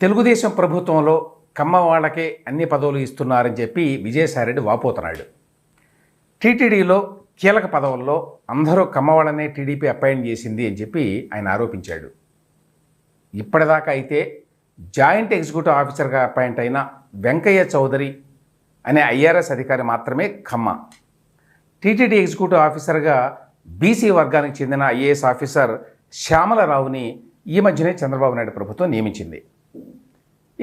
తెలుగుదేశం ప్రభుత్వంలో కమ్మ వాళ్ళకే అన్ని పదవులు ఇస్తున్నారని చెప్పి విజయసాయిరెడ్డి వాపోతున్నాడు. టీటీడీలో కీలక పదవుల్లో అందరూ కమ్మవాళ్ళనే టీడీపీ అపాయింట్ చేసింది అని చెప్పి ఆయన ఆరోపించాడు. ఇప్పటిదాకా అయితే జాయింట్ ఎగ్జిక్యూటివ్ ఆఫీసర్గా అపాయింట్ అయిన వెంకయ్య చౌదరి అనే ఐఆర్ఎస్ అధికారి మాత్రమే ఖమ్మ టీటీడీ ఎగ్జిక్యూటివ్ ఆఫీసర్గా బీసీ వర్గానికి చెందిన ఐఏఎస్ ఆఫీసర్ శ్యామలరావుని ఈ మధ్యనే చంద్రబాబు నాయుడు ప్రభుత్వం నియమించింది.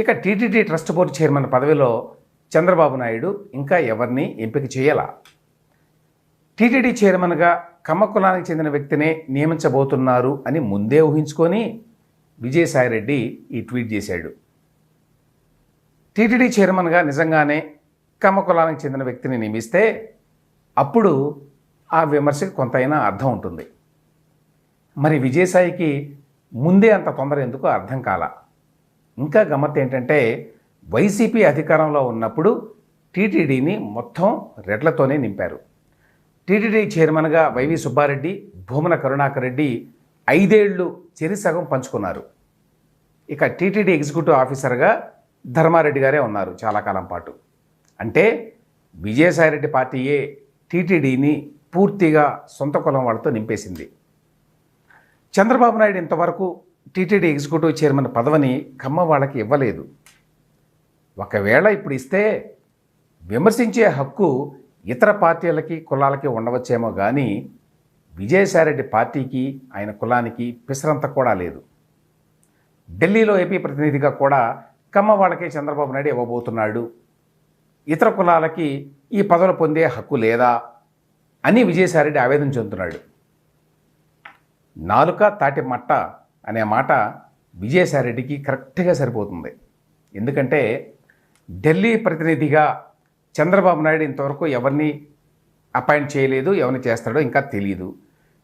ఇక టీటీడీ ట్రస్ట్ బోర్డు చైర్మన్ పదవిలో చంద్రబాబు నాయుడు ఇంకా ఎవరిని ఎంపిక చేయాల? టీటీడీ చైర్మన్గా కమ్మ కులానికి చెందిన వ్యక్తినే నియమించబోతున్నారు అని ముందే ఊహించుకొని విజయసాయిరెడ్డి ఈ ట్వీట్ చేశాడు. టీటీడీ చైర్మన్గా నిజంగానే కమ్మ కులానికి చెందిన వ్యక్తిని నియమిస్తే అప్పుడు ఆ విమర్శకు కొంతైనా అర్థం ఉంటుంది. మరి విజయసాయికి ముందే అంత తొందర ఎందుకు అర్థం కాల? ఇంకా గమ్మత్ ఏంటంటే వైసీపీ అధికారంలో ఉన్నప్పుడు టీటీడీని మొత్తం రెడ్లతోనే నింపారు. టీటీడీ చైర్మన్గా వైవి సుబ్బారెడ్డి భూమన కరుణాకర్ రెడ్డి ఐదేళ్ళు చెరిసగం పంచుకున్నారు. ఇక టీటీడీ ఎగ్జిక్యూటివ్ ఆఫీసర్గా ధర్మారెడ్డి గారే ఉన్నారు చాలా కాలం పాటు. అంటే విజయసాయిరెడ్డి పార్టీయే టీటీడీని పూర్తిగా సొంత కులం వాళ్ళతో నింపేసింది. చంద్రబాబు నాయుడు ఇంతవరకు టీటీడీ ఎగ్జిక్యూటివ్ చైర్మన్ పదవిని కమ్మ వాళ్ళకి ఇవ్వలేదు. ఒకవేళ ఇప్పుడు ఇస్తే విమర్శించే హక్కు ఇతర పార్టీలకి కులాలకి ఉండవచ్చేమో కానీ విజయసాయిరెడ్డి పార్టీకి ఆయన కులానికి పిసరంత కూడా లేదు. ఢిల్లీలో ఏపీ ప్రతినిధిగా కూడా కమ్మ వాళ్ళకే చంద్రబాబు నాయుడు ఇవ్వబోతున్నాడు. ఇతర కులాలకి ఈ పదవులు పొందే హక్కు లేదా అని విజయసాయిరెడ్డి ఆవేదన చెందుతున్నాడు. నాలుక తాటి మట్ట అనే మాట విజయసాయిరెడ్డికి కరెక్ట్గా సరిపోతుంది. ఎందుకంటే ఢిల్లీ ప్రతినిధిగా చంద్రబాబు నాయుడు ఇంతవరకు ఎవరిని అపాయింట్ చేయలేదు ఎవరిని చేస్తాడో ఇంకా తెలియదు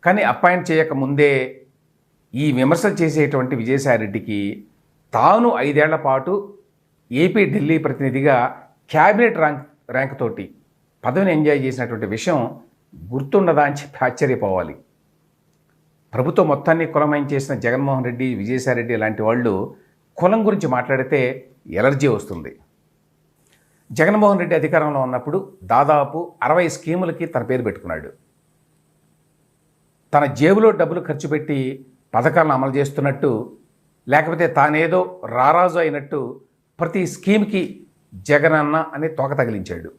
కానీ అపాయింట్ చేయకముందే ఈ విమర్శలు చేసేటువంటి విజయసాయిరెడ్డికి తాను ఐదేళ్ళ పాటు ఏపీ ఢిల్లీ ప్రతినిధిగా క్యాబినెట్ ర్యాంక్ ర్యాంక్ తోటి పదవిని ఎంజాయ్ చేసినటువంటి విషయం గుర్తుండదా అని చెప్పి ఆశ్చర్యపోవాలి. ప్రభుత్వం మొత్తాన్ని కులమయం చేసిన జగన్మోహన్ రెడ్డి విజయసాయిరెడ్డి లాంటి వాళ్ళు కులం గురించి మాట్లాడితే ఎలర్జీ వస్తుంది. జగన్మోహన్ రెడ్డి అధికారంలో ఉన్నప్పుడు దాదాపు అరవై స్కీములకి తన పేరు పెట్టుకున్నాడు. తన జేబులో డబ్బులు ఖర్చు పెట్టి పథకాలను అమలు చేస్తున్నట్టు లేకపోతే తానేదో రారాజు అయినట్టు ప్రతి స్కీమ్కి జగనన్న అని తోక తగిలించాడు.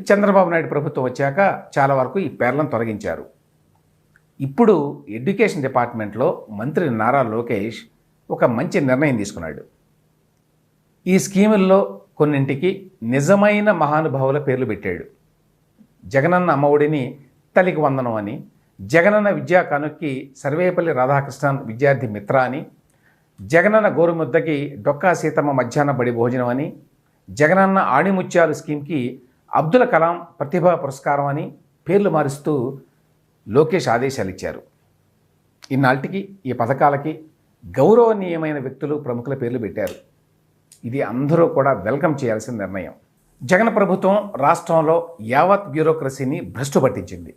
చంద్రబాబు నాయుడు ప్రభుత్వం వచ్చాక చాలా వరకు ఈ పేర్లను తొలగించారు. ఇప్పుడు ఎడ్యుకేషన్ డిపార్ట్మెంట్లో మంత్రి నారా లోకేష్ ఒక మంచి నిర్ణయం తీసుకున్నాడు. ఈ స్కీముల్లో కొన్నింటికి నిజమైన మహానుభావుల పేర్లు పెట్టాడు. జగనన్న అమ్మఒడిని తల్లికి వందనం అని జగనన్న విద్యా కానుక్కి సర్వేపల్లి రాధాకృష్ణన్ విద్యార్థి మిత్ర అని జగనన్న గోరుముద్దకి డొక్కా సీతమ్మ మధ్యాహ్న బడి భోజనం అని జగనన్న ఆణిముత్యాలు స్కీమ్కి అబ్దుల్ కలాం ప్రతిభా పురస్కారం అని పేర్లు మారుస్తూ లోకేష్ ఆదేశాలు ఇచ్చారు ఇన్నాటికి ఈ పథకాలకి గౌరవనీయమైన వ్యక్తులు ప్రముఖుల పేర్లు పెట్టారు. ఇది అందరూ కూడా వెల్కమ్ చేయాల్సిన నిర్ణయం. జగన్ ప్రభుత్వం రాష్ట్రంలో యావత్ బ్యూరోక్రసీని భ్రష్టు పట్టించింది.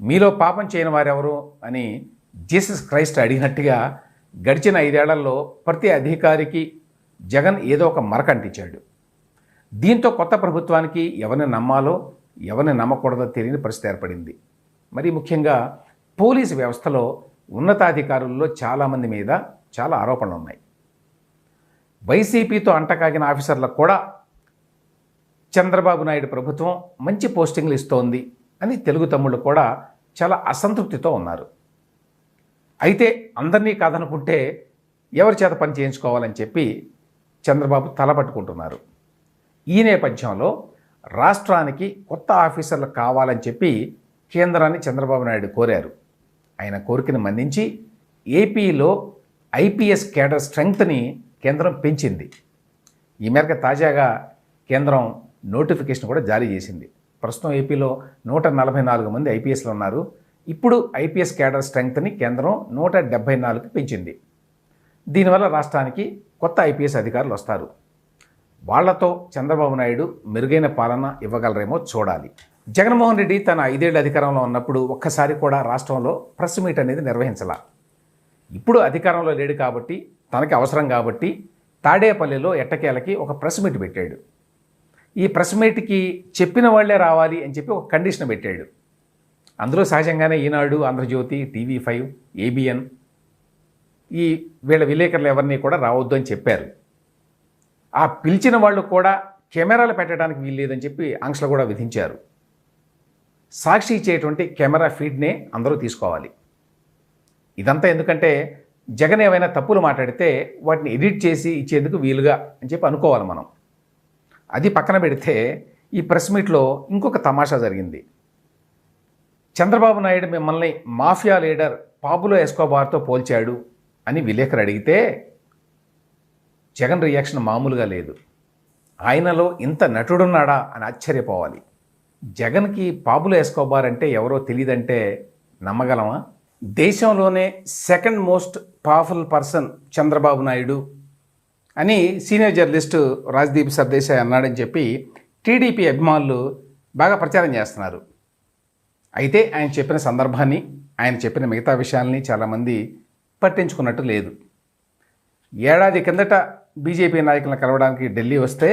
మీలో పాపం చేయని వారెవరు అని జీసస్ క్రైస్ట్ అడిగినట్టుగా గడిచిన ఐదేళ్ళలో ప్రతి అధికారికి జగన్ ఏదో ఒక మరక అంటించాడు దీంతో కొత్త ప్రభుత్వానికి ఎవరిని నమ్మాలో ఎవరిని నమ్మకూడదో తెలియని పరిస్థితి ఏర్పడింది. మరి ముఖ్యంగా పోలీసు వ్యవస్థలో ఉన్నతాధికారుల్లో చాలామంది మీద చాలా ఆరోపణలు ఉన్నాయి వైసీపీతో అంటకాగిన ఆఫీసర్లకు కూడా చంద్రబాబు నాయుడు ప్రభుత్వం మంచి పోస్టింగ్లు ఇస్తోంది అని తెలుగు తమ్ముళ్ళు కూడా చాలా అసంతృప్తితో ఉన్నారు. అయితే అందరినీ కాదనుకుంటే ఎవరి చేత పని చేయించుకోవాలని చెప్పి చంద్రబాబు తలపట్టుకుంటున్నారు ఈ నేపథ్యంలో రాష్ట్రానికి కొత్త ఆఫీసర్లు కావాలని చెప్పి కేంద్రాన్ని చంద్రబాబు నాయుడు కోరారు. ఆయన కోరికను మన్నించి ఏపీలో ఐపీఎస్ కేడర్ స్ట్రెంగ్త్ని కేంద్రం పెంచింది. ఈ మేరకు తాజాగా కేంద్రం నోటిఫికేషన్ కూడా జారీ చేసింది. ప్రస్తుతం ఏపీలో నూట నలభై నాలుగు మంది ఐపీఎస్లు ఉన్నారు. ఇప్పుడు ఐపీఎస్ కేడర్ స్ట్రెంగ్త్ని కేంద్రం నూట డెబ్బై నాలుగు పెంచింది. దీనివల్ల రాష్ట్రానికి కొత్త ఐపీఎస్ అధికారులు వస్తారు. వాళ్ళతో చంద్రబాబు నాయుడు మెరుగైన పాలన ఇవ్వగలరేమో చూడాలి. జగన్మోహన్ రెడ్డి తన ఐదేళ్ళ అధికారంలో ఉన్నప్పుడు ఒక్కసారి కూడా రాష్ట్రంలో ప్రెస్ మీట్ అనేది నిర్వహించాల. ఇప్పుడు అధికారంలో లేడు కాబట్టి తనకి అవసరం కాబట్టి తాడేపల్లిలో ఎట్టకేలకి ఒక ప్రెస్ మీట్ పెట్టాడు. ఈ ప్రెస్ మీట్కి చెప్పిన వాళ్ళే రావాలి అని చెప్పి ఒక కండిషన్ పెట్టాడు. అందులో సహజంగానే Eenadu Andhra Jyothi TV five ABN ఈ వీళ్ళ విలేకరులు ఎవరిని కూడా రావద్దు అని చెప్పారు. ఆ పిలిచిన వాళ్ళు కూడా కెమెరాలు పెట్టడానికి వీల్లేదని చెప్పి ఆంక్షలు కూడా విధించారు. సాక్షి ఇచ్చేటువంటి కెమెరా ఫీడ్నే అందరూ తీసుకోవాలి. ఇదంతా ఎందుకంటే జగన్ ఏమైనా తప్పులు మాట్లాడితే వాటిని ఎడిట్ చేసి ఇచ్చేందుకు వీలుగా అని చెప్పి అనుకోవాలి మనం. అది పక్కన పెడితే ఈ ప్రెస్ మీట్లో ఇంకొక తమాషా జరిగింది. చంద్రబాబు నాయుడు మిమ్మల్ని మాఫియా లీడర్ పాపులో ఎస్కోబార్తో పోల్చాడు అని విలేకరు అడిగితే జగన్ రియాక్షన్ మామూలుగా లేదు. ఆయనలో ఇంత నటుడున్నాడా అని ఆశ్చర్యపోవాలి. జగన్కి పాపులు ఎస్కోబార్ అంటే ఎవరో తెలియదంటే నమ్మగలమా? దేశంలోనే second most powerful person Chandrababu Naidu అని సీనియర్ జర్నలిస్టు రాజ్దీప్ సర్దేశాయ్ అన్నాడని చెప్పి టీడీపీ అభిమానులు బాగా ప్రచారం చేస్తున్నారు. అయితే ఆయన చెప్పిన సందర్భాన్ని ఆయన చెప్పిన మిగతా విషయాల్ని చాలామంది పట్టించుకున్నట్టు లేదు. ఏడాది కిందట బీజేపీ నాయకులను కలవడానికి ఢిల్లీ వస్తే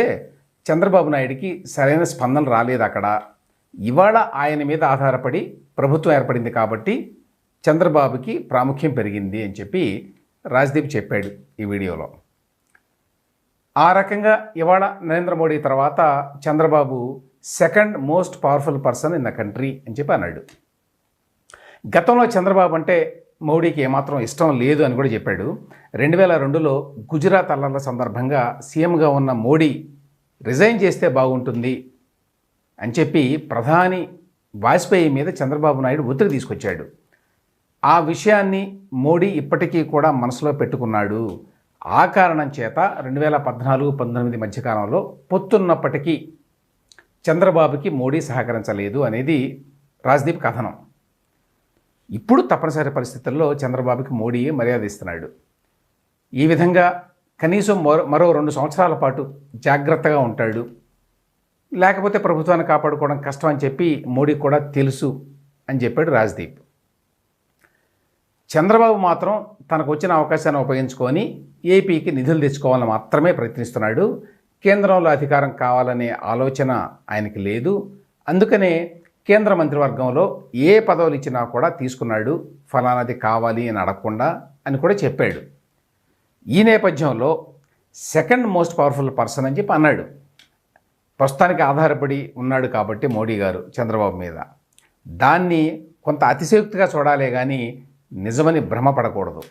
చంద్రబాబు నాయుడికి సరైన స్పందన రాలేదు అక్కడ. ఇవాళ ఆయన మీద ఆధారపడి ప్రభుత్వం ఏర్పడింది కాబట్టి చంద్రబాబుకి ప్రాముఖ్యం పెరిగింది అని చెప్పి రాజ్దీప్ చెప్పాడు ఈ వీడియోలో. ఆ రకంగా ఇవాళ నరేంద్ర మోడీ తర్వాత Chandrababu second most powerful person in the country అని చెప్పి అన్నాడు. గతంలో చంద్రబాబు అంటే మోడీకి ఏమాత్రం ఇష్టం లేదు అని కూడా చెప్పాడు. రెండు వేల రెండులో గుజరాత్ అల్లర్ల సందర్భంగా సీఎంగా ఉన్న మోడీ రిజైన్ చేస్తే బాగుంటుంది అని చెప్పి ప్రధాని వాజ్పేయి మీద చంద్రబాబు నాయుడు ఒత్తిడి తీసుకొచ్చాడు. ఆ విషయాన్ని మోడీ ఇప్పటికీ కూడా మనసులో పెట్టుకున్నాడు. ఆ కారణం చేత రెండు వేల పద్నాలుగు పంతొమ్మిది మధ్యకాలంలో పొత్తున్నప్పటికీ చంద్రబాబుకి మోడీ సహకరించలేదు అనేది రాజ్దీప్ కథనం. ఇప్పుడు తప్పనిసరి పరిస్థితుల్లో చంద్రబాబుకి మోడీ మర్యాద ఇస్తున్నాడు. ఈ విధంగా కనీసం మరో మరో రెండు సంవత్సరాల పాటు జాగ్రత్తగా ఉంటాడు. లేకపోతే ప్రభుత్వాన్ని కాపాడుకోవడం కష్టం అని చెప్పి మోడీ కూడా తెలుసు అని చెప్పాడు రాజ్దీప్. చంద్రబాబు మాత్రం తనకు వచ్చిన అవకాశాన్ని ఉపయోగించుకొని ఏపీకి నిధులు తెచ్చుకోవాలని మాత్రమే ప్రయత్నిస్తున్నాడు. కేంద్రంలో అధికారం కావాలనే ఆలోచన ఆయనకి లేదు. అందుకనే కేంద్ర మంత్రివర్గంలో ఏ పదవులు ఇచ్చినా కూడా తీసుకున్నాడు ఫలానాది కావాలి అని అడగకుండా అని కూడా చెప్పాడు. ఈ నేపథ్యంలో సెకండ్ మోస్ట్ పవర్ఫుల్ పర్సన్ అని చెప్పి అన్నాడు. ప్రస్తుతానికి ఆధారపడి ఉన్నాడు కాబట్టి మోడీ గారు చంద్రబాబు మీద. దాన్ని కొంత అతిశయోక్తిగా చూడాలే కానీ నిజమని భ్రమపడకూడదు.